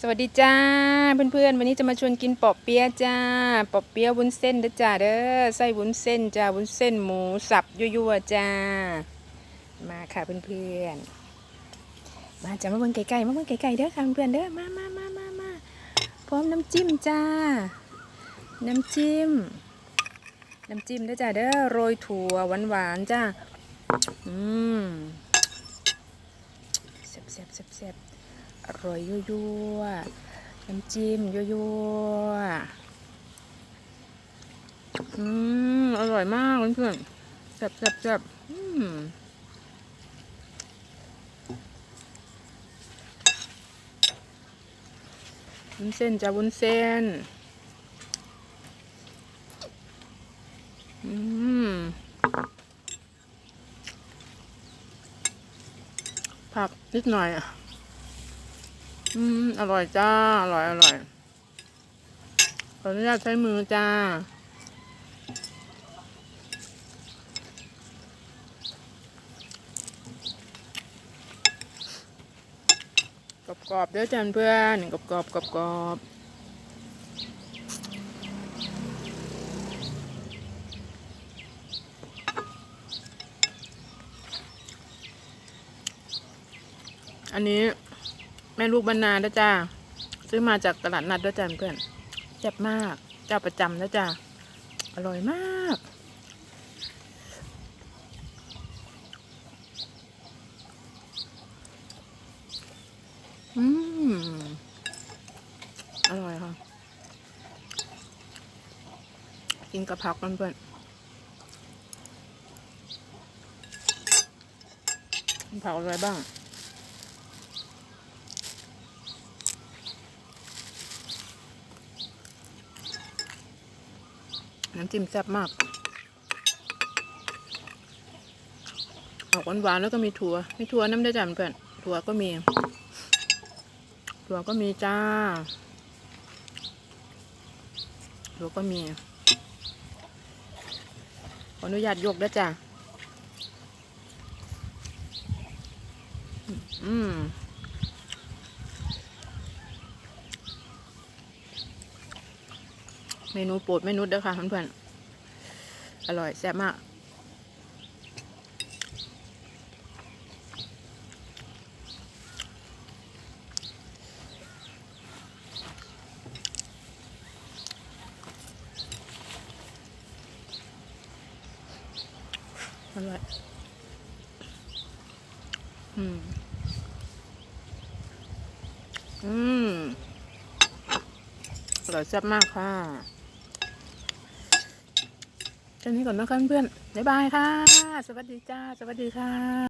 สวัสดีจ้าเพื่อนๆ วันนี้จะมาชวนกินปอบเปี๊ยะจ้าปอบเปี๊ยะวุ้นเส้นเด้อจ้าเด้อไส้วุ้นเส้นจ้าวุ้นเส้นหมูสับยั่วๆจ้า มาค่ะเพื่อนๆมาจ้ามาเบิ่งไก่ๆมาเบิ่งไก่ๆเด้อค่ะเพื่อนๆเด้อมามามามามาพร้อมน้ำจิ้มจ้า น้ำจิ้ม น้ำจิ้มเด้อจ้าเด้อโรยถั่วหวานๆจ้าอืมแซ่บแซ่บแซ่บแซ่บ อร่อยยั่วๆน้ำจิ้มยั่วๆอืมอร่อยมากเพื่อนๆแซ่บแซ่บแซ่บอืมวุ้นเส้นจ้าวุ้นเส้น อืม ผักนิดหน่อยอะ อืม อร่อยจ้า อร่อย อร่อยขออนุญาตใช้มือจ้า กรอบๆเด้อจ้าเพื่อนกรอบๆกรอบๆอันนี้ แม่ลูกบรรนาด้อจ้า ซื้อมาจากตลาดนัดด้อจ้าเพื่อนแซ่บมากเจ้าประจำด้อจ้า อร่อยมาก อืม อร่อยค่ะ กินกับผักเพื่อนกินผักอะไรบ้าง น้ำจิ้มแซ่บมาก ออกหวานๆแล้วก็มีถั่ว มีถั่วน้ำได้จ้ะเพื่อนถั่วก็มี ถั่วก็มีจ้า ถั่วก็มี ขออนุญาตยกด้วยจ้ะอืม เมนูโปรดแม่นุชเด้อค่ะเพื่อนๆอร่อยแซ่บมากอร่อยอืม อืมอร่อยแซ่บมากค่ะ แค่นี้ก่อนนะคะเพื่อนๆบ๊ายบายค่ะ สวัสดีจ้า สวัสดีค่ะ